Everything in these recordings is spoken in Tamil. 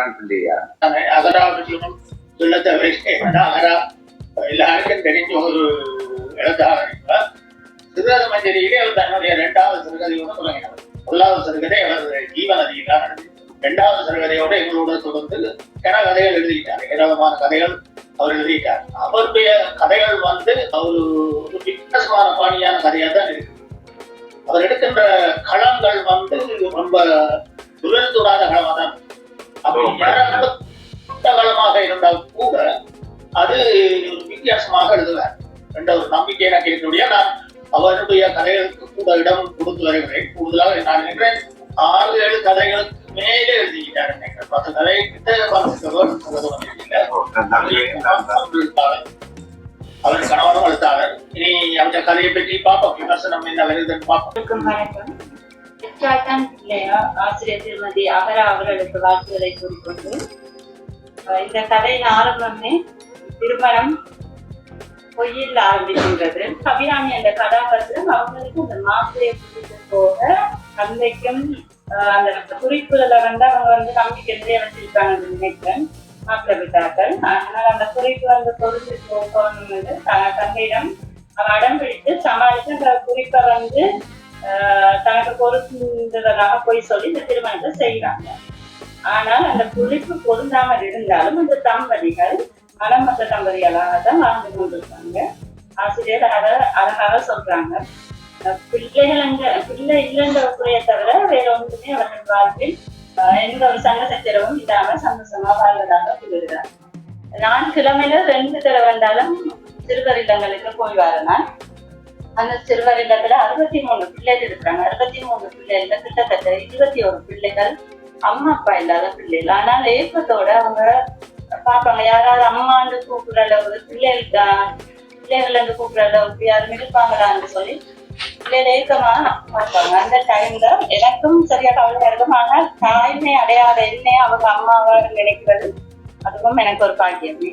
காட்டிக்கொண்டேயா அகராவற்றிலும் சொல்ல எல்லாருக்கும் தெரிஞ்ச ஒரு எழுத்தாளர் சிறுகதை மஞ்சரியிலே அவர் தன்னுடைய இரண்டாவது சிறுகதையோடு தொடங்கினார் முதலாவது சிறுகதை அவர் ஜீவநதியில் தான் நடந்தது இரண்டாவது சிறுகதையோட எங்களோட தொடர்ந்து கன கதைகள் எழுதிட்டார் ஏராளமான கதைகள் அவர் எழுதிட்டார் அவருடைய கதைகள் வந்து ஒரு ஒரு வித்தியாசமான பாணியான கதையாக தான் இருக்கு அவர் எடுக்கின்ற களங்கள் வந்து ரொம்ப துரல் துடாத களமாக தான் களமாக இருந்தால் கூட அது வித்தியாசமாக எழுதுவார் என்ற ஒரு நம்பிக்கை எனக்கு என்னுடைய நான் அவருடைய கதைகளுக்கு கூட இடம் கொடுத்து வருகிறேன். கூடுதலாக நான் நினைக்கிறேன் ஆறு ஏழு கதைகளுக்கு மேலே எழுதிக்கிட்டார் நினைக்கிறேன் பத்து கதை அவர் கணவனும் எழுத்தாளர். இனி அவருடைய கதையை பற்றி பார்ப்போம். விமர்சனம் என்ன வருதுன்னு பார்ப்போம். வணக்கம் வணக்கம் ஆசிரியர் திருமதி அகரா அவர்களுக்கு வாழ்த்துக்களை கூறிக்கொண்டு இந்த கதையின் ஆரம்பமே திருமணம் பொய்யில் ஆரம்பிக்கின்றது. கபிராமி என்ற கதாபாத்திரம் அவங்களுக்கு அந்த மாப்பிளையை கூட்டிட்டு போக தந்தைக்கும் அந்த குறிப்புல வந்து அவங்க வந்து நம்பிக்கை வச்சிருக்காங்க நினைக்கிறேன். மாப்பிள்ளை விட்டார்கள். அதனால அந்த குறிப்பு வந்து பொருள் போகணும் வந்து த- தந்தையிடம் அவன் அடம் பிடித்து சமாளித்து அந்த குறிப்பை வந்து தனக்கு பொருந்ததாக போய் சொல்லி இந்த திருமணத்தை செய்கிறாங்க ஆனால் அந்த குறிப்பு பொருந்தாமல் இருந்தாலும் இந்த தம்பதிகள் மனமற்ற தம்பதிகளாக தான் வாழ்ந்து கொண்டிருக்காங்க ஆசிரியர் அதை அழகாக சொல்றாங்க. பிள்ளைகளங்க பிள்ளை இல்லைன்ற ஒரு தவிர வேற ஒன்றுமே அவர்கள் வாழ்வில் எந்த ஒரு சண்டை சச்சரவும் இல்லாம சந்தோஷமா வாழ்வதாக சொல்லுகிறார் நான் கிழமையில ரெண்டு தடவை வந்தாலும் சிறுவர் இல்லங்களுக்கு போய் வரலாம். அந்த சிறுவர் இல்லத்துல அறுபத்தி மூணு பிள்ளைகள் இருக்கிறாங்க. அறுபத்தி மூணு பிள்ளைகள்ல கிட்டத்தட்ட இருபத்தி ஒரு பிள்ளைகள் அம்மா அப்பா இல்லாத பிள்ளைகள். ஆனால் ஏக்கத்தோட அவங்க பார்ப்பாங்க யாராவது அம்மாண்டு கூப்பிடுற அளவு பிள்ளைகள் தான் பிள்ளைகள் என்று கூப்பிடுற அளவுக்கு யாரும் இருப்பாங்களான்னு சொல்லி பிள்ளைகள் ஏக்கமா பார்ப்பாங்க. அந்த டைம்ல எனக்கும் சரியா கவலையா இருக்கும் ஆனால் தாய்மை அடையாத என்னே அவங்க அம்மாவா நினைக்கிறது. அதுவும் எனக்கு ஒரு பாக்கியமே.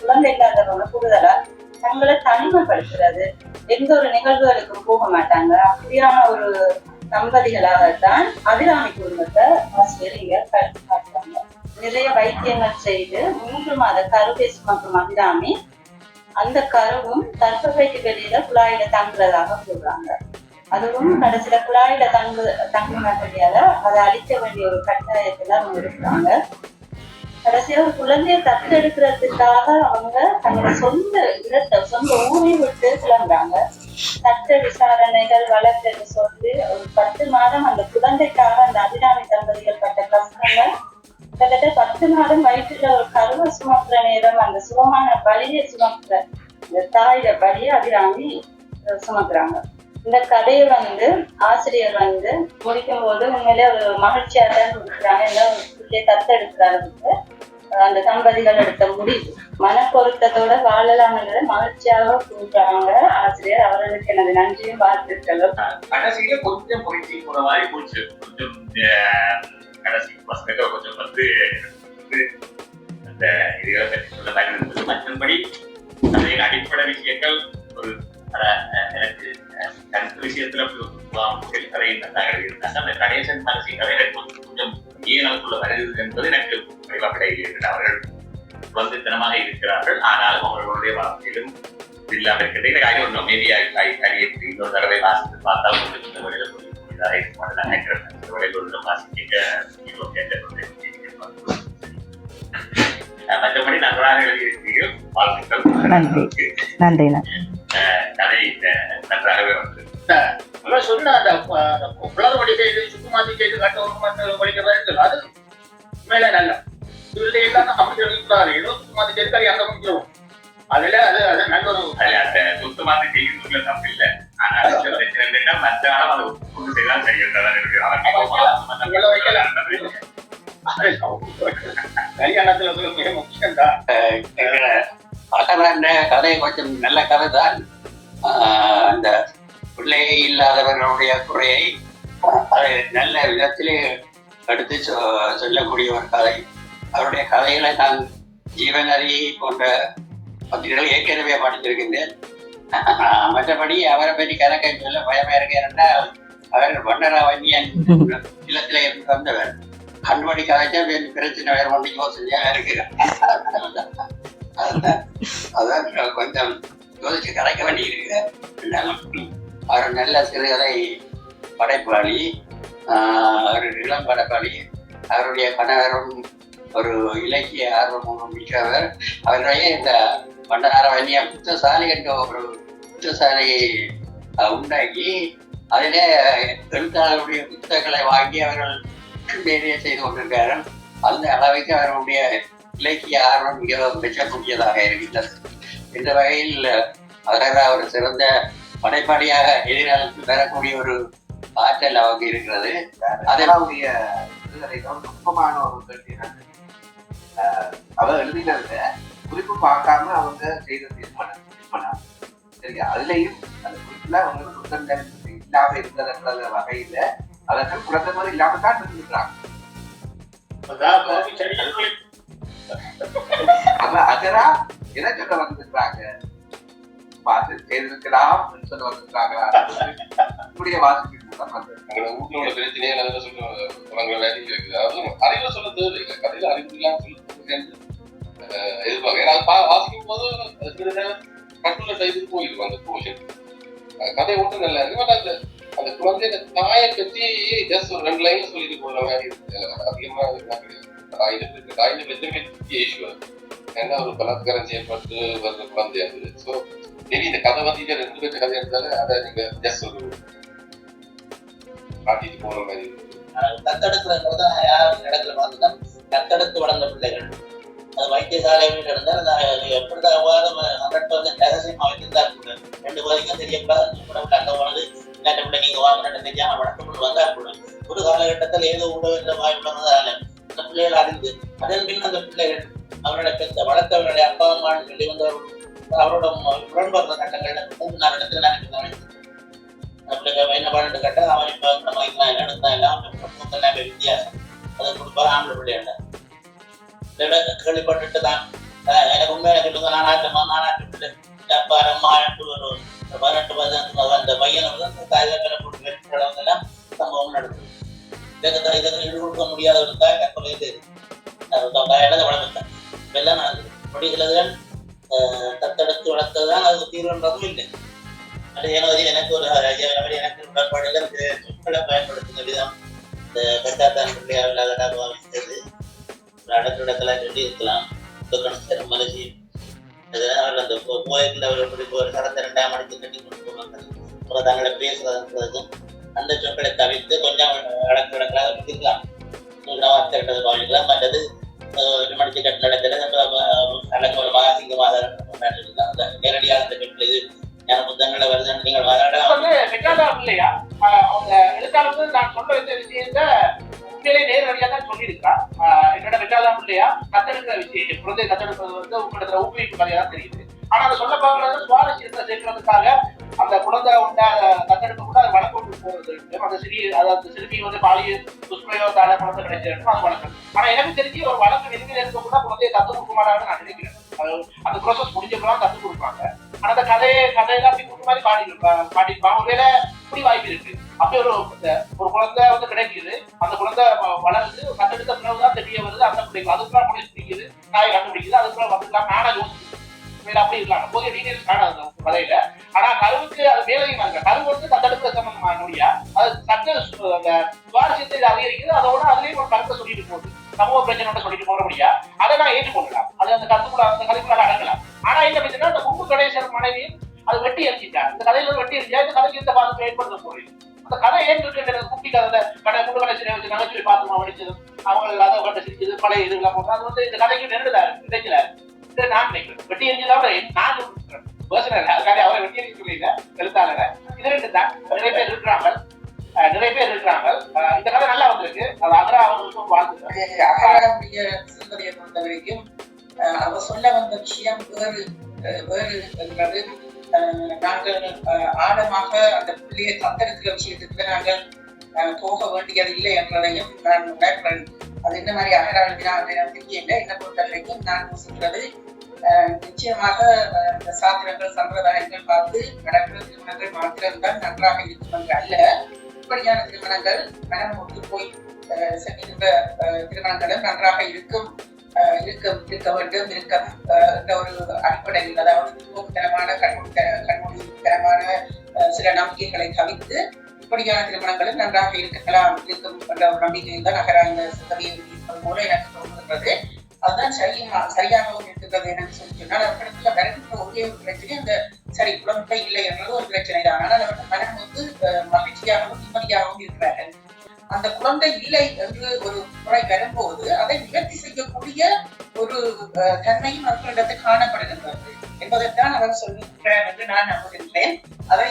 குழந்தை இல்லாதவங்க கூடுதலா தங்களை தனிமைப்படுத்துறது. எந்த ஒரு நிகழ்வுகளுக்கும் போக மாட்டாங்க. அப்படியான ஒரு தம்பதிகளாகத்தான் அபிராமி குடும்பத்தை ஆசிரியர் இங்க காட்டுறாங்க நிறைய வைத்தியங்கள் செய்து மூன்று மாத கருவை சுமக்கும் அபிராமி அந்த கருவும் கர்ப்பப்பைக்கு வெளியில குழாயில தங்குறதாக சொல்றாங்க. அதுவும் கடைசியில குழாயில தங்கு தங்கினபடியால அதை அழிக்க வேண்டிய ஒரு கட்டாயத்துல அவங்க இருக்கிறாங்க. கடைசியா ஒரு குழந்தைய தத்தெடுக்கிறதுக்காக அவங்க தங்களோட சொந்த இடத்தை சொந்த ஊரை விட்டு கிளம்புறாங்க. சட்ட விசாரணைகள் வழக்குன்னு சொல்லி ஒரு பத்து மாதம் அந்த குழந்தைக்காக அந்த அபிராமி தம்பதிகள் பட்ட கஷ்டங்கள். கிட்டத்தட்ட பத்து மாதம் வயிற்றுல ஒரு கருவை சுமக்கிற நேரம் அந்த சுகமான பலியை சுமக்கிற இந்த தாயில பலியை அபிராமி சுமக்குறாங்க. இந்த கதையை வந்து ஆசிரியர் வந்து முடிக்கும் போது உண்மையிலே ஒரு மகிழ்ச்சியா தான் இருக்கிறாங்க இல்லை ஒரு பிள்ளையை தத்தெடுக்கிறாருக்கு அந்த தம்பதிகள் எடுத்த முடிவு. மன பொருத்தத்தோட வாழலாம்ன்றத மகிழ்ச்சியாக கூப்பிடுறாங்க. ஆசிரியர் அவர்களுக்கு எனது நன்றியும் வாழ்த்துக்களும். கடைசியில கொஞ்சம் பொய்ச்சி போற மாதிரி போச்சு. கொஞ்சம் கடைசி பசங்க கொஞ்சம் வந்து அந்த இதுகளை பற்றி சொல்ல மாதிரி இருந்தது மற்றபடி அதில் அடிப்படை விஷயங்கள் ஒரு அஹ், எனக்கு கருத்து விஷயத்துல கதை இருந்தாங்க அந்த கணேசன் மனசின் கதை எனக்கு கொஞ்சம் கொஞ்சம் ஏன் அதுக்குள்ள வருகிறது என்பது எனக்கு இருக்கிறது அவர்கள் வந்து தினமாக இருக்கிறார்கள். ஆனாலும் அவர்களுடைய வாழ்க்கையிலும் இல்லாம இருக்கிறது எனக்கு ஐ ஒன்றும் மேபி ஐ ஐ அறியத்து இன்னொரு தடவை வாசித்து பார்த்தால் இந்த வழியில கொஞ்சம் புரிதலாக இருக்கும் நான் நினைக்கிறேன். இந்த வழியில் ஒன்று வாசிக்க மற்றபடி நன்றாக எழுதியிருக்கிறீர்கள். வாழ்த்துக்கள். நன்றி. நன்றி. நன்றி நன்றாகவே வந்து சொன்ன அந்த புலர் வடிகை சுத்தமாதி கேட்டு கட்டணும் படிக்கிறது அது மேல நல்ல. இதுல எல்லாம் அப்படி எழுதிக்கூடாது ஏதோ சுத்தமாதி கேட்டு அது அங்க முடிஞ்சிடும் அதுல அது அது நல்ல ஒரு அந்த சுத்தமாக செய்கிறதுல தப்பு இல்லை. என்னன்னா மற்ற ஆளும் அதை கொண்டு செய்தால் செய்யறதா இருக்கு. வைக்கலாம். கல்யாணத்துல மிக முக்கியம் தான் அகராண்ட கதை கொஞ்சம் நல்ல கதை தான். ஆஹ் அந்த பிள்ளை இல்லாதவர்களுடைய குறையை அதை நல்ல விதத்திலே எடுத்து சொ- சொல்லக்கூடிய ஒரு கதை அவருடைய கதைகளை நான் ஜீவநரி போன்ற பத்திரிகைகள் ஏற்கனவே படித்திருக்கின்றேன் மற்றபடி அவரை பற்றி கணக்கை சொல்ல பயமா இருக்கேன் என்றால் அவர் வண்ணராவன்யன் இல்லத்திலே இருந்து வந்தவர் கண்மணி கதைச்சா வேறு பிரச்சனை வேற ஒன்று யோசனையாக இருக்கு அதான் அதான் கொஞ்சம் யோசிச்சு கலைக்க வேண்டியிருக்கு அவர் நல்ல சிறுகதை படைப்பாளி ஒரு இளம் படைப்பாளி. அவருடைய கணவரும் ஒரு இலக்கிய ஆர்வமும் மிக்கவர். அவருடைய இந்த பண்டார வன்னிய புத்தசாலை என்ற ஒரு புத்தசாலையை உண்டாக்கி அதிலே எழுத்தாளருடைய புத்தகங்களை வாங்கி அவர்கள் நிறைய செய்து கொண்டிருக்கார்கள் அந்த அளவுக்கு அவருடைய இலக்கிய ஆர்வம் மிக மிகக்கூடியதாக இருக்கின்றது. இந்த வகையில் அகரா ஒரு சிறந்த படைப்பாளியாக எதிர்காலத்தில் பெறக்கூடிய ஒரு ஆற்றல் அவங்க இருக்கிறது. அதனுடைய சிறுகதைகள் நுட்பமான ஒரு கேள்வி அவ எழுதினதுல குறிப்பு பார்க்காம அவங்க செய்த தீர்மானம் தீர்மானம். சரியா? அதுலயும் அந்த குறிப்புல அவங்க சுத்தங்கள் இல்லாம இருந்ததுன்ற வகையில அதற்கு குழந்தை இல்லாம தான் இருந்திருக்கிறாங்க. அவ அகரா எதை சொல்ல வந்திருக்கிறாங்க? பார்த்து செய்திருக்கலாம் சொல்ல வந்திருக்காங்களா இப்படியே வாசிப்பின். மூலம் வந்திருக்காங்க எங்களை வீட்டுல உள்ள பிரச்சனையை நல்ல சொல்ல வழங்குற வேலை இருக்குது. அதுவும் அறிவை சொல்ல தேவையில்லை. கதையில அறிவு இல்லாம சொல்ல எதிர்பார்க்க ஏன்னா பா- வாசிக்கும் போது அது சில நேரம் கட்டுள்ள டைப்புக்கு போயிடும் அந்த போர்ஷன் கதை ஒன்றும் நல்லா இருக்கு பட் அந்த அந்த குழந்தைய தாயை பற்றி ஜஸ்ட் ஒரு ரெண்டு லைன்ல சொல்லிட்டு போற மாதிரி இருக்கு. எனக்கு அதிகமா கிடையாது. தாயில இருக்கு. தாயில பெற்ற பெரிய இஷ்யூ ஏன்னா ஒரு பலாத்காரம் செய்யப்பட்டு வர்ற குழந்தை அது ஸோ சரி இந்த கதை வந்து இங்க ரெண்டு பேர்த்த கதை எடுத்தாலும் அதை நீங்க ஜஸ்ட் ஒரு காட்டிட்டு போற மாதிரி. தத்தெடுக்கிறது தான் இடத்துல பார்த்துதான் தத்தெடுத்து வளர்ந்த பிள்ளைகள். அது வைத்தியசாலையில் இருந்தால் எப்படிதான் ரகசியமா வைத்திருந்தா கூட ரெண்டு பேருக்கும் தெரியக்கூடாது கூட அந்த வந்து இந்த பிள்ளை நீங்க வாங்கின தெரியாம வளர்த்துக்கொண்டு வந்தா கூட ஒரு காலகட்டத்தில் ஏதோ உணவு வாய்ப்பு அந்த பிள்ளைகள் அறிந்து அதன் பின் அந்த பிள்ளைகள் அவரோட பெத்த வளர்த்தவர்களுடைய அப்பா அம்மான்னு சொல்லி வந்து அவரோட உடன்படுற கட்டங்கள்ல மூன்று நாலு இடத்துல நான் நம்மளுக்கு என்ன பண்ணிட்டு கேட்டா அவன் இப்ப மாதிரி இதெல்லாம் எடுத்தான் எல்லாம் எல்லாம் வித்தியாசம்? அதை கொடுப்பாரு? ஆம்பளை பிள்ளையாண்ட கேள்விப்பட்டுட்டு தான் எனக்கு உண்மையில சொல்லுங்க நானாட்டமா நானாட்டு அப்பா அம்மா ஒரு பதினெட்டு பதினஞ்சு அந்த பையனை வந்து அந்த தாய்தாக்களை போட்டு வெட்டுறவங்க எல்லாம் சம்பவம் நடக்குது. இதுக்கு தான் இதுக்கு ஈடு கொடுக்க முடியாத ஒரு தாய் கற்பனை தெரியுது இடத்தை வளர்த்துட்டேன் இதெல்லாம் நடக்குது அப்படி சிலதுகள் அஹ் தத்தெடுத்து வளர்த்ததுதான் அது தீர்வுன்றதும் இல்லை அது மாதிரி எனக்கு ஒரு ஐயா மாதிரி எனக்கு உடன்பாடுல இந்த சொற்களை பயன்படுத்தும் விதம் இந்த பெட்டாத்தான் பிள்ளையா இல்லாத பாவித்தது அடக்கிடத்துல சொல்லி இருக்கலாம் துக்கணம் அதனால அவர் அந்த கோயிலில் அவர் எப்படி ஒரு கடந்த ரெண்டாம் மணிக்கு கட்டி கொண்டு போவாங்க அப்புறம் தங்களை பேசுறதுன்றதும் அந்த சொற்களை தவிர்த்து கொஞ்சம் அடக்கு இடங்களாக இருக்கலாம் வார்த்தை கட்டது பாவிக்கலாம் மற்றது ஒரு மணிக்கு கட்டின இடத்துல அடக்கு ஒரு மாசிங்கமாக அந்த நேரடியாக அந்த சொற்கள் இது ஞான புத்தகங்களை வருது நீங்கள் வராட வந்து வெட்டாதா இல்லையா அவங்க எழுத்தாளர் நான் சொல்ல வச்ச விஷயத்தை உண்மையிலே நேரடியாக தான் சொல்லியிருக்கா. என்னோட வெட்டாதா இல்லையா? கத்தெடுக்கிற விஷயம். குழந்தை கத்தெடுக்கிறது வந்து உங்களோட ஊக்குவிப்பு கதையா தான் தெரியுது. ஆனா அதை சொல்ல பார்க்கறது சுவாரஸ்யத்தை சேர்க்கிறதுக்காக அந்த குழந்தை உண்டா கத்தெடுக்க கூட அது வளர்க்கொண்டு போறது அந்த சிறிய அதாவது சிறுமி வந்து பாலியல் துஷ்பிரயோகத்தால குழந்தை கிடைச்சிருக்கு அது வளர்க்கணும் ஆனா எனக்கு தெரிஞ்சு ஒரு வழக்கு நெருங்கில இருக்க குழந்தைய குழந்தையை கொடுக்க மாட்டாங்கன்னு நான் நினைக்கிறேன். அது அந்த ப்ராசஸ் முடிஞ்சப்பறம் தத்து கொடுப்பாங்க. ஆனா அந்த கதையை கதையெல்லாம் அப்படி கொடுத்த மாதிரி பாடி பாடிருப்பாங்க. ஒருவேளை இப்படி வாய்ப்பு இருக்கு. அப்படி ஒரு ஒரு குழந்தை வந்து கிடைக்குது. அந்த குழந்தை வளருது. கத்தெடுத்த பிறகுதான் தெரிய வருது. அந்த பிள்ளைக்கு அதுக்குள்ள போலீஸ் பிடிக்குது தாய் கண்டுபிடிக்குது. அதுக்குள்ள வந்துக்கலாம். நானா யோசிச்சு வேற அப்படி இருக்கலாம். போதிய டீடைல்ஸ் காணாது. வலையில ஆனா கருவுக்கு அது மேலையும் இருக்கு கருவு வந்து கத்தெடுக்க சம்பந்தமான முடியா அது சட்ட அந்த சுவாரஸ்யத்தை அதிகரிக்குது. அதோட அதுலயும் ஒரு கருத்தை சொல்லிட்டு போகுது. சமூக பிரச்சனை சொல்லிட்டு போக முடியா அதை நான் ஏற்றுக்கொள்ளலாம். அது அந்த கருத்துக்குள்ள அந்த கதைக்குள்ள அடங்கலாம். ஆனா என்ன பிரச்சனை அந்த கும்பு கணேசன் மனைவியும் அது வெட்டி எரிச்சிட்டா இந்த கதையில ஒரு வெட்டி எரிச்சா இந்த கதைக்கு இந்த பாதிப்பை ஏற்படுத்த போறீங்க அந்த கதை ஏற்றுக்கிட்ட குட்டி கதை கடை குண்டு கணேசனை வச்சு நகைச்சுவை பாத்திரமா வடிச்சது. அவங்க அதை கட்ட சிரிச்சது பழைய இதுலாம் போட்டு அது வந்து இந்த கதைக்கு நெருடா இருக்கு இடைச்சலா இருக்கு. நான் நினைக்கிறேன். வெட்டி எரிஞ்சதோட நான் பர்சனல் அதுக்காக அவரை வெட்டி எரிஞ்சு சொல்லல எழுத்தாளரை இது ரெண்டு தான் நிறைய பேர் இருக்கிறாங்க அஹ் நிறைய பேர் இருக்கிறாங்க இந்த கதை நல்லா வந்திருக்கு அது அகரா அவங்களுக்கும் வாழ்த்துக்கள் அகாடமிய சிறுகதையை பொறுத்த வரைக்கும் அஹ், அவ சொல்ல வந்த விஷயம் வேறு வேறு என்றது நாங்கள் அஹ், ஆழமாக அந்த பிள்ளையை தத்தெடுக்கிற விஷயத்துக்கு நாங்கள் அஹ், போக வேண்டியது இல்லை என்றதையும் நான் உணர்கிறேன் அது என்ன மாதிரி அகரா எழுதினா அது எனக்கு தெரியல என்ன பொறுத்த வரைக்கும் நான் சொல்றது நிச்சயமாக இந்த சாத்திரங்கள் சம்பிரதாயங்கள் பார்த்து நடக்கிற திருமணங்கள் மாத்திரம்தான் நன்றாக இருக்கும் அல்ல. இப்படியான திருமணங்கள் மனம் ஒத்து போய் செல்கின்ற திருமணங்களும் நன்றாக இருக்கும் இருக்க இருக்க வேண்டும் இருக்க இந்த ஒரு அடிப்படையில் அதாவது போக்குத்தனமான கண்மூடி கண்மூடித்தனமான சில நம்பிக்கைகளை தவிர்த்து இப்படியான திருமணங்களும் நன்றாக இருக்கலாம் இருக்கும் என்ற ஒரு நம்பிக்கையில் தான் நகராங்க சிந்தனையை மூலம் எனக்கு தோன்றுகிறது அதுதான் சரியா சரியாகவும் இருக்கிறது என்னன்னு சொல்லி சொன்னால் அவர்களுக்கு வருகின்ற ஒரே ஒரு பிரச்சனை அந்த சரி குழந்தை இல்லை என்றது ஒரு பிரச்சனை தான். ஆனால் அவர்கள் மனம் வந்து மகிழ்ச்சியாகவும் நிம்மதியாகவும் இருக்கிறார்கள் அந்த குழந்தை இல்லை என்று ஒரு முறை வரும்போது அதை நிவர்த்தி செய்யக்கூடிய ஒரு தன்மையும் அவர்களிடத்தில் காணப்படுகின்றது. என்பதைத்தான் அவர் சொல்லுகிறார் என்று நான் நம்புகின்றேன். அதை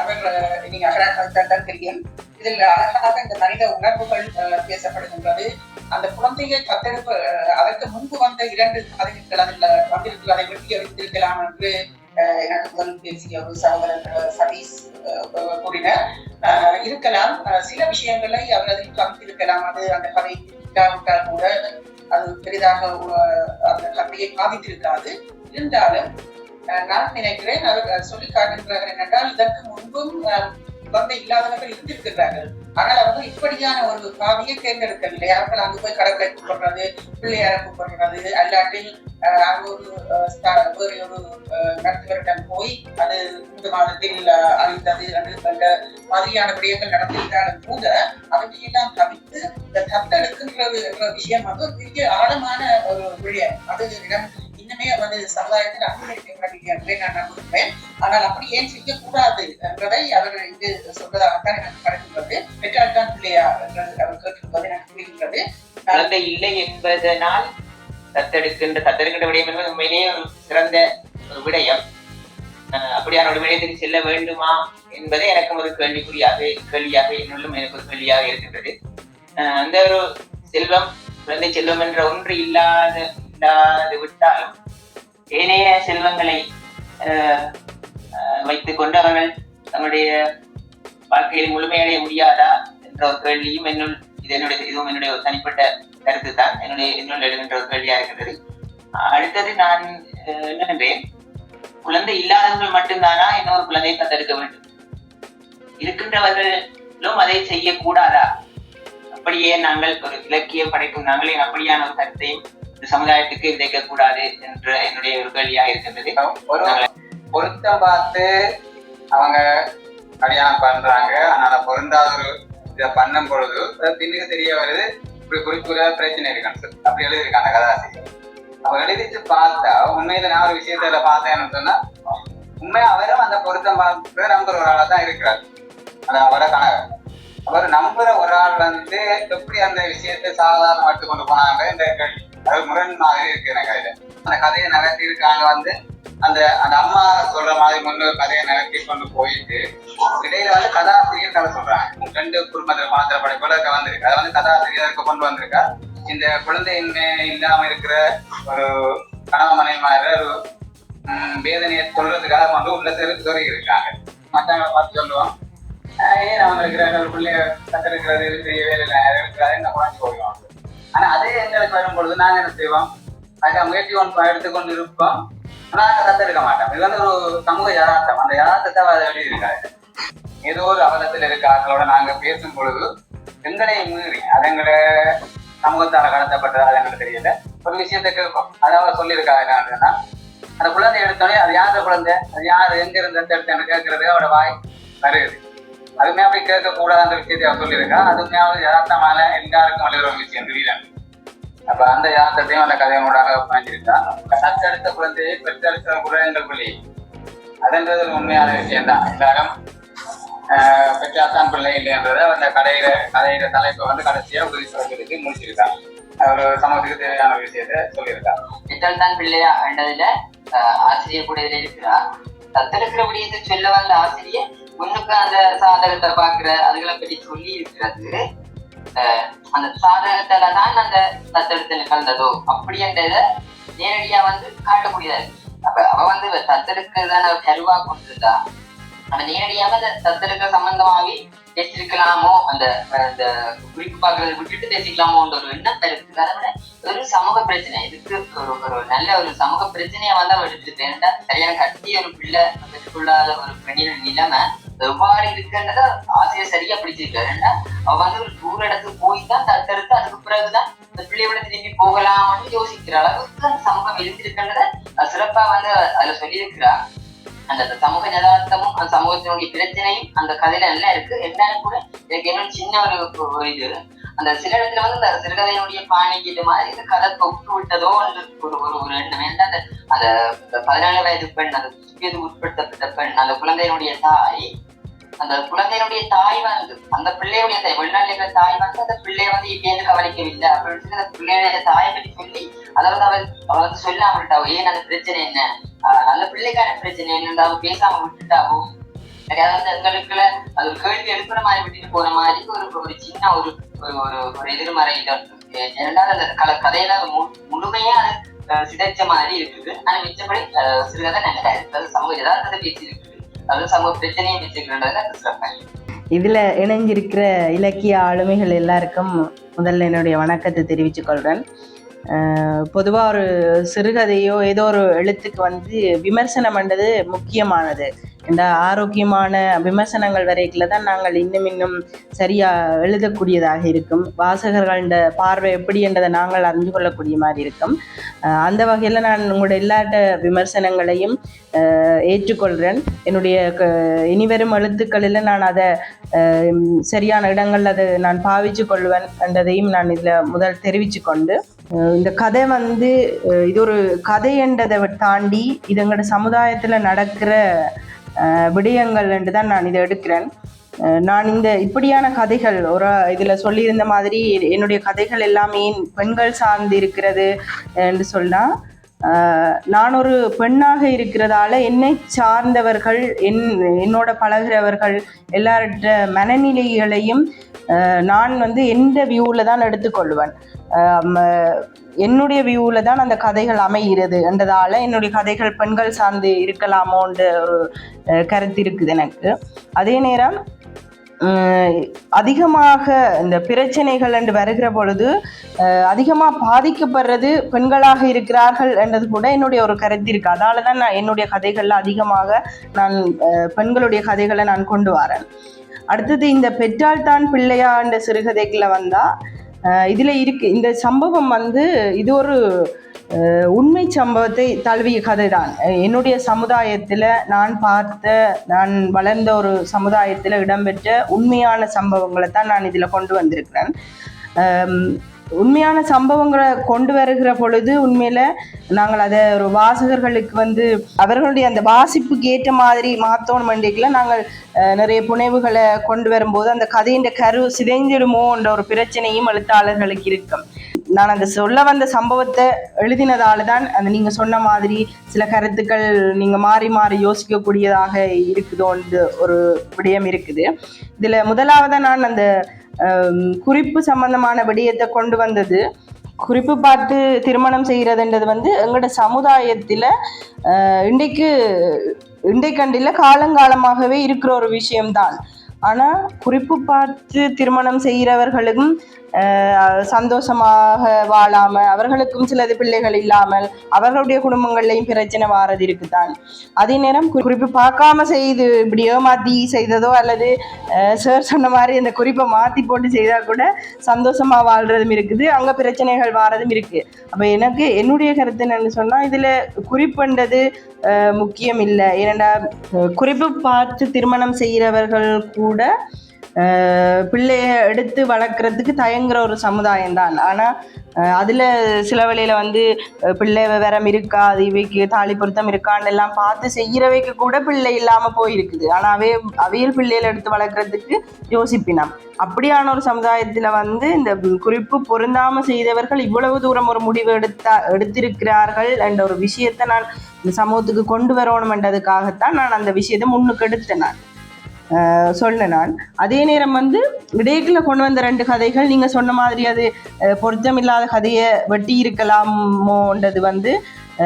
அவர் நீங்க அகராக தான் தெரியும். இதில் அழகாக இந்த மனித உணர்வுகள் அஹ், பேசப்படுகின்றது. அந்த குழந்தையை தத்தெடுப்பு அஹ், அதற்கு முன்பு வந்த இரண்டு கதைகள் அதில் வந்திருக்கு அதை வெட்டி வைத்திருக்கலாம் என்று அஹ், எனக்கு முதல் பேசிய ஒரு சகோதரர் சதீஷ் கூறினார். இருக்கலாம். சில விஷயங்களை அவர் அதில் கவித்திருக்கலாம் அது அந்த கதை இல்லாவிட்டால் கூட அது பெரிதாக அஹ், அந்த கதையை பாதித்திருக்காது. இருந்தாலும் அஹ், நான் நினைக்கிறேன் அவர் சொல்லி காட்டுகிறார்கள் என்றால் இதற்கு முன்பும் அஹ், குழந்தை இல்லாதவர்கள் இருந்திருக்கிறார்கள் அதனால வந்து இப்படியான ஒரு பாதையை தேர்ந்தெடுக்கவில்லை. அவர்கள் அங்கு போய் கடவுளை கூப்பிடுறது பிள்ளையார கூப்பிடுறது அல்லாட்டில் அஹ், ஒரு வேறு ஒரு அஹ், மருத்துவரிடம் போய் அது இந்த மாதத்தில் அழிந்தது என்று என்ற மாதிரியான விடயங்கள் நடந்திருந்தாலும் கூட அவற்றையெல்லாம் தவிர்த்து இந்த தத்தெடுக்கின்றது என்ற விஷயம் வந்து ஒரு பெரிய ஆழமான ஒரு விடயம். அது இடம் இன்னுமே வந்து சமுதாயத்தில் அங்கீகரிக்கப்படவில்லை நான் நம்புகிறேன் ஆனால் அப்படி ஏன் செய்யக்கூடாது என்பதை அவர் இங்கு சொல்வதாகத்தான் எனக்கு படுகின்றது பெற்றால்தான் பிள்ளையா என்றது அவர் கேட்டிருப்பது எனக்கு புரிகின்றது. குழந்தை இல்லை என்பதனால் தத்தெடுக்கின்ற தத்தெடுக்கின்ற விடயம் என்பது உண்மையிலேயே ஒரு சிறந்த ஒரு விடயம். அப்படியான ஒரு விடயத்துக்கு செல்ல வேண்டுமா என்பதே எனக்கும் ஒரு கேள்விக்குறியாக கேள்வியாக என்னுள்ளும் எனக்கு ஒரு கேள்வியாக இருக்கின்றது. அந்த ஒரு செல்வம் குழந்தை செல்வம் என்ற ஒன்று இல்லாத இல்லாது விட்டாலும் ஏனைய செல்வங்களை அஹ், வைத்துக் கொண்டு அவர்கள் தங்களுடைய வாழ்க்கையில் முழுமையடைய முடியாதா என்ற ஒரு கேள்வியும் என்னுள் இது என்னுடைய இதுவும் என்னுடைய ஒரு தனிப்பட்ட கருத்து தான் என்னுடைய என்னுள் எழுகின்ற ஒரு கேள்வியா இருக்கின்றது அடுத்தது நான் அஹ், குழந்தை இல்லாதவர்கள் மட்டும்தானா? இன்னொரு குழந்தையை தத்தெடுக்க வேண்டும். இருக்கின்றவர்களும் அதை செய்யக்கூடாதா? அப்படியே நாங்கள் ஒரு இலக்கியம் படைக்கும் நாங்களே அப்படியான ஒரு கருத்தையும் சமுதாயத்துக்கு விதைக்க கூடாது என்ற என்னுடைய ஒரு கேள்வியா இருக்கின்றது. ஒரு பொருத்தம் பார்த்து அவங்க கல்யாணம் பண்றாங்க. அதனால பொருந்தாத ஒரு இதை பண்ணும் பொழுது பின்னுக்கு தெரிய வருது. இப்படி குறிப்புற பிரச்சனை இருக்கான்னு அப்படி எழுதியிருக்காங்க கதாசிரியர். அவ எழுதிச்சு பார்த்தா உண்மையில நான் ஒரு விஷயத்துல பார்த்தேன்னு சொன்னா உண்மையா அவரும் அந்த பொருத்தம் பார்த்து நம்புற ஒரு ஆளா தான் இருக்கிறார். அது அவரோட கணவர் அவர் நம்புற ஒரு ஆள் வந்து எப்படி அந்த விஷயத்தை சாதாரண எடுத்து கொண்டு போனாங்க இந்த அது முரண் மாதிரி இருக்கு எனக்கு அதுல. அந்த கதையை நகர்த்தி இருக்காங்க வந்து அந்த அந்த அம்மா சொல்ற மாதிரி முன்னொரு கதையை நகர்த்தி கொண்டு போயிட்டு இடையில வந்து கதாசிரியர் கதை சொல்றாங்க. ரெண்டு குடும்பத்தில் மாத்திர படைப்புல வந்திருக்கு. அதை வந்து கதாசிரியருக்கு கொண்டு வந்திருக்கா இந்த குழந்தையின்மை இல்லாம இருக்கிற ஒரு கணவன் மனைவி மாதிரி ஒரு உம், வேதனையை சொல்றதுக்காக வந்து உள்ள தெரிவித்து இருக்காங்க. மற்றவங்களை பார்த்து சொல்லுவாங்க ஏன் அவங்க இருக்கிறாங்க ஒரு பிள்ளைய கத்திருக்கிறது பெரிய வேலையில இருக்கிறாரு குழந்தை போயிடுவாங்க ஆனா அதே எங்களுக்கு வரும் பொழுது நாங்க என்ன செய்வோம்? அதுக்கு முயற்சி ஒன்று எடுத்துக்கொண்டு இருப்போம். நாங்க தத்தெடுக்க மாட்டோம். இது வந்து ஒரு சமூக யதார்த்தம். அந்த யதார்த்தத்தை அதை வெளியே இருக்காது ஏதோ ஒரு அவலத்தில் இருக்க ஆட்களோட நாங்க பேசும் பொழுது எங்களையும் மீறி அது எங்களை சமூகத்தால கடத்தப்பட்டது அது எங்களுக்கு தெரியல. ஒரு விஷயத்தை கேட்போம். அதை அவர் சொல்லியிருக்காரு என்னன்னா அந்த குழந்தை எடுத்தோடனே அது யார் குழந்தை? அது யார்? எங்க இருந்து எடுத்தேன்னு கேட்கறது? அவட வாய் வருது. அதுமே அப்படி கேட்கக்கூடாது அந்த விஷயத்தை அவர் சொல்லியிருக்கா அதுமே அவர் யதார்த்தமான எல்லாருக்கும் வழிகிற ஒரு விஷயம் தெரியல அப்ப அந்த யதார்த்தத்தையும் அந்த கதையோடாக பாஞ்சிருக்கா தத்தெடுத்த குழந்தையை பெற்றெடுத்த குழந்தைகள் பிள்ளை அதுன்றது ஒரு உண்மையான விஷயம் தான் எல்லாரும் ஆஹ் பெற்றாத்தான் பிள்ளை இல்லைன்றத அந்த கடையில கதையில தலைப்பை வந்து கடைசியா உதவி சொல்றதுக்கு முடிச்சிருக்காங்க ஒரு சமூகத்துக்கு தேவையான விஷயத்தை விஷயத்த சொல்லியிருக்காங்க பெற்றால் தான் பிள்ளையா என்றதுல ஆஹ், ஆசிரியர் கூட இதுல இருக்கிறார். தத்தெடுக்கிற விடயத்தை சொல்ல வந்த ஆசிரியர் முன்னுக்கு அந்த சாதகத்தை பாக்குற அதுகளை பற்றி சொல்லி இருக்கிறது ஆஹ், அந்த சாதகத்தால தான் அந்த தத்தெடுத்து நிகழ்ந்ததோ அப்படின்றத நேரடியா வந்து காட்டக்கூடியதா இருக்கு. அப்ப அவ வந்து தத்தெடுக்கிறதான கருவா கொண்டிருந்தா? நம்ம நேரடியாக அந்த தத்தெடுக்க சம்பந்தமாவே பேசிருக்கலாமோ அந்த அந்த குறிப்பு பார்க்கறத விட்டுட்டு பேசிக்கலாமோன்ற ஒரு எண்ணம் இருக்கு அதை விட ஒரு சமூக பிரச்சனை. இதுக்கு ஒரு ஒரு நல்ல ஒரு சமூக பிரச்சனையை வந்து அவ எடுத்துட்டு சரியான கட்டி ஒரு பிள்ளை பெற்றுக்கொள்ளாத ஒரு பெண்ணின் நிலைமை எவ்வாறு இருக்குன்றத ஆசிரியர் சரியா பிடிச்சிருக்காரு. ஏன்னா, அவ வந்து ஒரு தூர இடத்துக்கு போய் தான் தத்தெடுத்து அதுக்கு பிறகுதான் இந்த பிள்ளையோட திரும்பி போகலாம்னு யோசிக்கிற அளவுக்கு அந்த சமூகம் எழுந்திருக்கின்றத சிறப்பா வந்து அதுல சொல்லியிருக்கிறா அந்த சமூக யதார்த்தமும் அந்த சமூகத்தினுடைய பிரச்சனையும் அந்த கதையில நல்லா இருக்கு. என்னன்னு கூட எனக்கு இன்னும் சின்ன ஒரு இது. அந்த சில இடத்துல வந்து அந்த சிறுகதையினுடைய பாணிக்கிட்டு மாதிரி இந்த கதை தொக்கு விட்டதோ ஒரு ஒரு ஒரு எண்ணம். அந்த அந்த பதினாலு வயது பெண் அந்த உட்படுத்தப்பட்ட பெண் அந்த குழந்தையினுடைய தாய் அந்த குழந்தையினுடைய தாய் வந்து அந்த பிள்ளையுடைய தாய் வெளிநாட்டில் இருக்கிற தாய் வந்து அந்த பிள்ளைய வந்து ஏன் கவனிக்கவில்லை. அப்படின்னு சொல்லி அந்த பிள்ளையுடைய தாயை பற்றி சொல்லி அதாவது அவள் அவள் வந்து சொல்லாம விட்டாவோ? ஏன் அந்த பிரச்சனை என்ன? ஆஹ் அந்த பிள்ளைக்கான பிரச்சனை என்னன்னு அவ பேசாம விட்டுட்டாவோ? அதாவது வந்து எங்களுக்குள்ள அது கேள்வி எழுப்புற மாதிரி விட்டுட்டு போற மாதிரி ஒரு ஒரு சின்ன ஒரு ஒரு ஒரு எதிர்மறையில எதிர்மறை இரண்டாவது அந்த கல கதையில மு- முழுமையா அஹ், சிதைச்ச மாதிரி இருக்குது. ஆனா மிச்சப்படி சிறுகதை நல்லா இருக்கு சமூக யதார்த்தத்தை பேசியிருக்கு. இருக்குது சமூக பிரச்சனையும் வச்சுக்கிறன்றது அது இதில் இணைஞ்சிருக்கிற இலக்கிய ஆளுமைகள் எல்லாருக்கும் முதல்ல என்னுடைய வணக்கத்தை தெரிவித்துக் கொள்கிறேன் பொதுவாக ஒரு சிறுகதையோ ஏதோ ஒரு எழுத்துக்கு வந்து விமர்சனம் பண்ணுறது முக்கியமானது. இந்த ஆரோக்கியமான விமர்சனங்கள் வரைக்குள்ள தான் நாங்கள் இன்னும் இன்னும் சரியாக எழுதக்கூடியதாக இருக்கும். வாசகர்கள்ட பார்வை எப்படி என்றதை நாங்கள் அறிந்து கொள்ளக்கூடிய மாதிரி இருக்கும். அந்த வகையில் நான் உங்களோட எல்லாட்ட விமர்சனங்களையும் ஏற்றுக்கொள்கிறேன் என்னுடைய க இனிவரும் எழுத்துக்களில் நான் அதை சரியான இடங்கள் அதை நான் பாவிச்சு கொள்வேன் என்றதையும் நான் இதில் முதல் தெரிவித்து கொண்டு இந்த கதை வந்து இது ஒரு கதை என்றதை தாண்டி இது எங்களோட சமுதாயத்தில் நடக்கிற விடயங்கள் என்று தான் நான் இதை எடுக்கிறேன். நான் இந்த இப்படியான கதைகள் ஒரு இதில் சொல்லியிருந்த மாதிரி என்னுடைய கதைகள் எல்லாமே பெண்கள் சார்ந்து இருக்கிறது என்று சொன்னால் நான் ஒரு பெண்ணாக இருக்கிறதால என்னை சார்ந்தவர்கள் என் என்னோட பழகிறவர்கள் எல்லார்ட மனநிலைகளையும் நான் வந்து எந்த வியூவில் தான் எடுத்துக்கொள்வேன் என்னுடைய வியூவில் தான் அந்த கதைகள் அமைகிறது. என்றதால என்னுடைய கதைகள் பெண்கள் சார்ந்து இருக்கலாமோன்ற ஒரு கருத்து இருக்குது எனக்கு. அதே நேரம் அதிகமாக இந்த பிரச்சனைகள் என்று வருகிற பொழுது அதிகமாக பாதிக்கப்படுறது பெண்களாக இருக்கிறார்கள் என்றது கூட என்னுடைய ஒரு கருத்து இருக்குது அதால தான் நான் என்னுடைய கதைகளில் அதிகமாக நான் பெண்களுடைய கதைகளை நான் கொண்டு வரேன். அடுத்தது இந்த பெற்றால் தான் பிள்ளையா என்ற சிறுகதைக்குள்ள வந்தால் இதில் இருக்கு இந்த சம்பவம் வந்து இது ஒரு உண்மை சம்பவத்தை தழுவிய கதை தான் என்னுடைய சமுதாயத்தில் நான் பார்த்த நான் வளர்ந்த ஒரு சமுதாயத்தில் இடம்பெற்ற உண்மையான சம்பவங்களை தான் நான் இதில் கொண்டு வந்திருக்கிறேன். உண்மையான சம்பவங்களை கொண்டு வருகிற பொழுது உண்மையில நாங்கள் அதை ஒரு வாசகர்களுக்கு வந்து அவர்களுடைய அந்த வாசிப்புக்கு ஏற்ற மாதிரி மாற்றோம் மண்டிக்கல நாங்கள் நிறைய புனைவுகளை கொண்டு வரும்போது அந்த கதையின் கரு சிதைஞ்சிடுமோன்ற ஒரு பிரச்சனையும் எழுத்தாளர்களுக்கு இருக்கும். நான் அந்த சொல்ல வந்த சம்பவத்தை எழுதினதால தான் அந்த நீங்கள் சொன்ன மாதிரி சில கருத்துக்கள் நீங்கள் மாறி மாறி யோசிக்கக்கூடியதாக இருக்குதோன்ற ஒரு விடயம் இருக்குது. இதில் முதலாவதாக நான் அந்த குறிப்பு சம்பந்தமான விடயத்தை கொண்டு வந்தது. குறிப்பு பார்த்து திருமணம் செய்கிறதுன்றது வந்து எங்களோட சமுதாயத்தில் இன்றைக்கு இன்றைக்கண்டில் காலங்காலமாகவே இருக்கிற ஒரு விஷயம்தான். ஆனால் குறிப்பு பார்த்து திருமணம் செய்கிறவர்களுக்கும் சந்தோஷமாக வாழாமல் அவர்களுக்கும் சிலது பிள்ளைகள் இல்லாமல் அவர்களுடைய குடும்பங்கள்லையும் பிரச்சனை வாரது இருக்குதான். அதே நேரம் குறிப்பு பார்க்காம செய்து இப்படி ஏமாத்தி செய்ததோ அல்லது சார் சொன்ன மாதிரி அந்த குறிப்பை மாற்றி போட்டு செய்தால் கூட சந்தோஷமாக வாழ்கிறதும் இருக்குது அங்கே பிரச்சனைகள் வாரதும் இருக்குது அப்போ எனக்கு என்னுடைய கருத்து என்னென்னு சொன்னால் இதில் குறிப்புன்றது முக்கியம் இல்லை. ஏன்னா குறிப்பு பார்த்து திருமணம் செய்கிறவர்கள் கூட பிள்ளைய எடுத்து வளர்க்குறதுக்கு தயங்குற ஒரு சமுதாயம் தான் ஆனால் அதில் சில வழியில் வந்து பிள்ளை விவரம் இருக்கா அது இவைக்கு தாலி பொருத்தம் இருக்கான்னு எல்லாம் பார்த்து செய்கிறவைக்கு கூட பிள்ளை இல்லாமல் போயிருக்குது. ஆனால் அவை அவையில் பிள்ளைகளை எடுத்து வளர்க்குறதுக்கு யோசிப்பினாம். அப்படியான ஒரு சமுதாயத்தில் வந்து இந்த குறிப்பு பொருந்தாமல் செய்தவர்கள் இவ்வளவு தூரம் ஒரு முடிவு எடுத்தா எடுத்திருக்கிறார்கள் என்ற ஒரு விஷயத்தை நான் இந்த சமூகத்துக்கு கொண்டு வரணும் என்றதுக்காகத்தான் நான் அந்த விஷயத்தை முன்னுக்கு எடுத்தேன் நான். ஆஹ் நான். அதே நேரம் வந்து விடயத்தில் கொண்டு வந்த ரெண்டு கதைகள் நீங்கள் சொன்ன மாதிரி அது பொருத்தமில்லாத கதையை வெட்டி இருக்கலாமோன்றது வந்து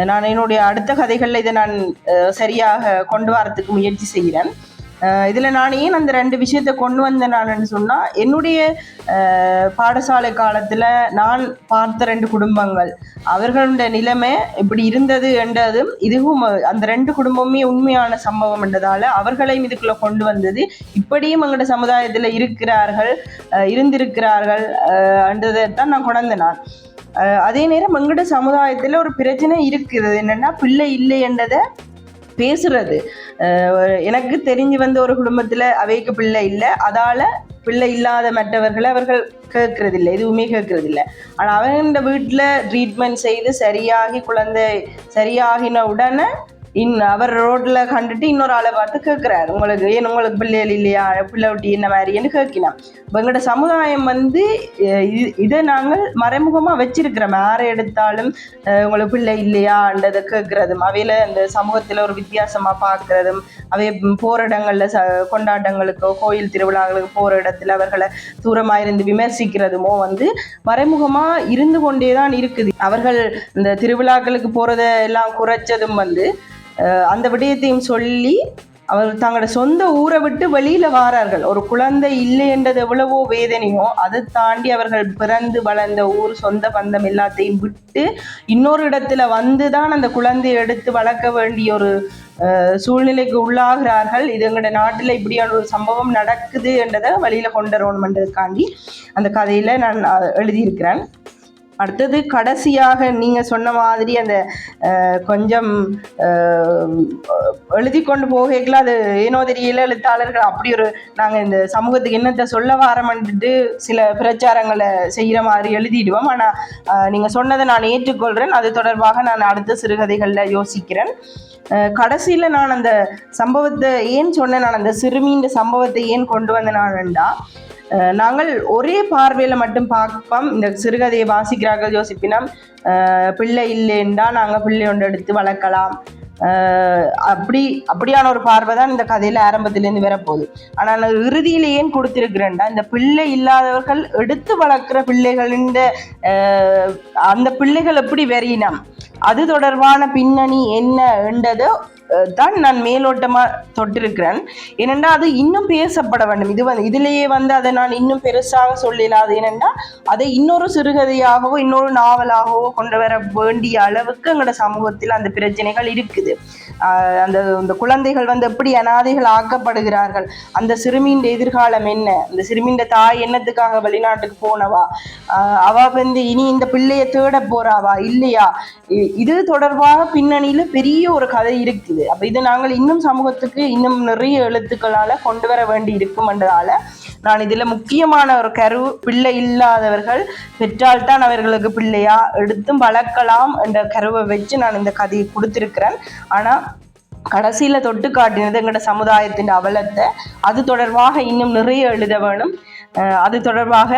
நான் என்னுடைய அடுத்த கதைகளில் இதை நான் அஹ், சரியாக கொண்டு வரத்துக்கு முயற்சி செய்கிறேன். இதில் நான் ஏன் அந்த ரெண்டு விஷயத்தை கொண்டு வந்தேன் நான் சொன்னால் என்னுடைய பாடசாலை காலத்தில் நான் பார்த்த ரெண்டு குடும்பங்கள். அவர்களுடைய நிலைமை இப்படி இருந்தது என்றதும் இதுவும் அந்த ரெண்டு குடும்பமே உண்மையான சம்பவம் என்றதால அவர்களையும் இதுக்குள்ளே கொண்டு வந்தது. இப்படியும் எங்களோட சமுதாயத்தில் இருக்கிறார்கள் இருந்திருக்கிறார்கள் என்றதை தான் நான் கொண்டு நான் அதே நேரம் எங்களோட சமுதாயத்தில் ஒரு பிரச்சனை இருக்குது என்னன்னா பிள்ளை இல்லை என்றதை பேசுறது. எனக்கு தெரிஞ்சு வந்த ஒரு குடும்பத்துல அவைக்கு பிள்ளை இல்லை. அதால பிள்ளை இல்லாத மற்றவர்களை அவர்கள் கேட்கறது இல்லை எதுவுமே கேட்கறது இல்லை ஆனா அவங்க வீட்டுல ட்ரீட்மெண்ட் செய்து சரியாகி குழந்தை சரியாகின உடனே இன் அவர் ரோட்ல கண்டுட்டு இன்னொரு ஆளை பார்த்து கேட்கிறாரு உங்களுக்கு ஏன் உங்களுக்கு பிள்ளைகள் இல்லையா? பிள்ளை ஒட்டி என்ன மாதிரின்னு கேட்கினான் இப்ப எங்களோட சமுதாயம் வந்து அஹ் இது- இதை நாங்கள் மறைமுகமா வச்சிருக்கிறோம். யாரை எடுத்தாலும் அஹ் உங்களுக்கு பிள்ளை இல்லையான்றதை கேட்கறதும் அவையில அந்த சமூகத்துல ஒரு வித்தியாசமா பார்க்கறதும் அவை போகிற இடங்கள்ல ச கொண்டாட்டங்களுக்கோ கோயில் திருவிழாக்களுக்கு போற இடத்துல அவர்களை தூரமா இருந்து விமர்சிக்கிறதுமோ வந்து மறைமுகமா இருந்து கொண்டே தான் இருக்குது. அவர்கள் இந்த திருவிழாக்களுக்கு போறதை எல்லாம் குறைச்சதும் வந்து அந்த விடயத்தையும் சொல்லி அவர் தங்களோட சொந்த ஊரை விட்டு வெளியில வாரார்கள். ஒரு குழந்தை இல்லை என்றது எவ்வளவோ வேதனையோ அதை தாண்டி அவர்கள் பிறந்து வளர்ந்த ஊர் சொந்த பந்தம் எல்லாத்தையும் விட்டு இன்னொரு இடத்துல வந்து தான் அந்த குழந்தையை எடுத்து வளர்க்க வேண்டிய ஒரு சூழ்நிலைக்கு உள்ளாகிறார்கள். இது எங்களோட நாட்டில் இப்படியான ஒரு சம்பவம் நடக்குது என்றதை வழியில கொண்டு வரணுமென்றதுக்காண்டி அந்த கதையில நான் எழுதியிருக்கிறேன். அடுத்தது கடைசியாக நீங்க சொன்ன மாதிரி அந்த கொஞ்சம் எழுதி கொண்டு போகல அது ஏனோ தெரியல எழுத்தாளர்கள் அப்படி ஒரு நாங்க இந்த சமூகத்துக்கு என்னத்தை சொல்ல வாரம்ன்ட்டு சில பிரச்சாரங்களை செய்யற மாதிரி எழுதிடுவோம். ஆனா நீங்கள் நீங்க சொன்னதை நான் ஏற்றுக்கொள்றேன் அது தொடர்பாக நான் அடுத்த சிறுகதைகள்ல யோசிக்கிறேன். கடைசியில் கடைசியில நான் அந்த சம்பவத்தை ஏன் சொன்னேன்? நான் அந்த சிறுமியின் சம்பவத்தை ஏன் கொண்டு வந்தேன் நான்டா நாங்கள் ஒரே பார்வையில் மட்டும் பார்ப்போம். இந்த சிறுகதையை வாசிக்கிறார்கள் யோசிப்பினம். பிள்ளை இல்லைன்றா நாங்கள் பிள்ளை ஒன்று எடுத்து வளர்க்கலாம். அப்படி அப்படியான ஒரு பார்வை தான் இந்த கதையில ஆரம்பத்திலேருந்து வரப்போகுது. ஆனால் நான் இறுதியில ஏன் கொடுத்திருக்கிறேன்டா இந்த பிள்ளை இல்லாதவர்கள் எடுத்து வளர்க்குற பிள்ளைகளின் இந்த அந்த பிள்ளைகள் எப்படி வெறியினம்? அது தொடர்பான பின்னணி என்ன என்றது தான் நான் மேலோட்டமா தொட்டிருக்கிறேன். ஏனென்றா அது இன்னும் பேசப்பட வேண்டும். இது வந்து இதிலேயே வந்து அதை நான் இன்னும் பெருசாக சொல்லலாது ஏனென்றா அதை இன்னொரு சிறுகதையாகவோ இன்னொரு நாவலாகவோ கொண்டு வர வேண்டிய அளவுக்கு எங்களோட சமூகத்தில் அந்த பிரச்சனைகள் இருக்குது. அந்த இந்த குழந்தைகள் வந்து எப்படி அனாதைகள் ஆக்கப்படுகிறார்கள்? அந்த சிறுமியின் எதிர்காலம் என்ன? அந்த சிறுமியின் தாய் என்னத்துக்காக வெளிநாட்டுக்கு போனவா? அவ வந்து இனி இந்த பிள்ளையை தேட போறாவா? இல்லையா? இ- இது தொடர்பாக பின்னணியில பெரிய ஒரு கதை இருக்குது. அப்ப இது நாங்கள் இன்னும் சமூகத்துக்கு இன்னும் நிறைய எழுத்துக்களால கொண்டு வர வேண்டி இருக்கும்ன்றதால நான் இதுல முக்கியமான ஒரு கரு பிள்ளை இல்லாதவர்கள் பெற்றால்தான் அவர்களுக்கு பிள்ளையா? எடுத்தும் வளர்க்கலாம் என்ற கருவை வச்சு நான் இந்த கதையை கொடுத்திருக்கிறேன். ஆனா கடைசியில தொட்டு காட்டினது எங்களோட சமுதாயத்தின் அவலத்தை. அது தொடர்பாக இன்னும் நிறைய எழுத வேணும். அது தொடர்பாக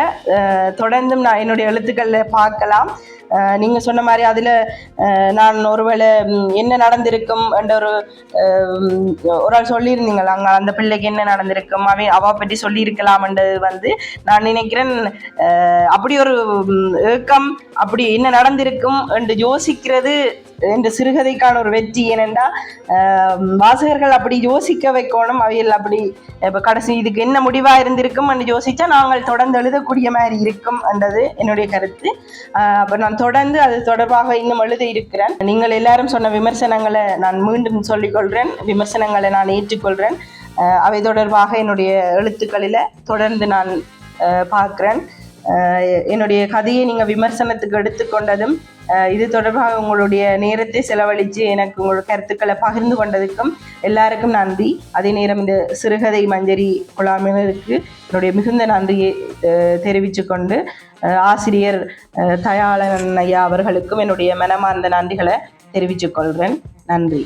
தொடர்ந்தும் நான் என்னுடைய எழுத்துக்களில் பார்க்கலாம். நீங்கள் நீங்க சொன்ன மாதிரி அதுல நான் ஒருவேளை என்ன நடந்திருக்கும் என்ற ஒரு ஒரு ஆள் சொல்லியிருந்தீங்களா அங்க அந்த பிள்ளைக்கு என்ன நடந்திருக்கும் அவ அவ பற்றி சொல்லியிருக்கலாம்ன்றது வந்து நான் நினைக்கிறேன். அப்படி ஒரு ஏக்கம் அப்படி என்ன நடந்திருக்கும் என்று யோசிக்கிறது இந்த சிறுகதைக்கான ஒரு வெற்றி ஏனென்றால் வாசகர்கள் அப்படி யோசிக்க வைக்கணும். அவையில் அப்படி இப்போ கடைசி இதுக்கு என்ன முடிவாக இருந்திருக்கும் என்று யோசித்தா நாங்கள் தொடர்ந்து எழுதக்கூடிய மாதிரி இருக்கும் என்றது என்னுடைய கருத்து. அப்போ நான் தொடர்ந்து அது தொடர்பாக இன்னும் எழுத இருக்கிறேன். நீங்கள் எல்லாரும் சொன்ன விமர்சனங்களை நான் மீண்டும் சொல்லிக்கொள்கிறேன். விமர்சனங்களை நான் ஏற்றுக்கொள்கிறேன். அவை தொடர்பாக என்னுடைய எழுத்துக்களில் தொடர்ந்து நான் பார்க்குறேன். என்னுடைய கதையை நீங்கள் விமர்சனத்துக்கு எடுத்துக்கொண்டதும் இது தொடர்பாக உங்களுடைய நேரத்தை செலவழித்து எனக்கு உங்களோட கருத்துக்களை பகிர்ந்து கொண்டதுக்கும் எல்லாருக்கும் நன்றி. அதே நேரம் இந்த சிறுகதை மஞ்சரி குழாமினருக்கு என்னுடைய மிகுந்த நன்றியை தெரிவித்து கொண்டு ஆசிரியர் தயாளன் ஐயா அவர்களுக்கும் என்னுடைய மனமார்ந்த நன்றிகளை தெரிவித்துக்கொள்கிறேன் நன்றி.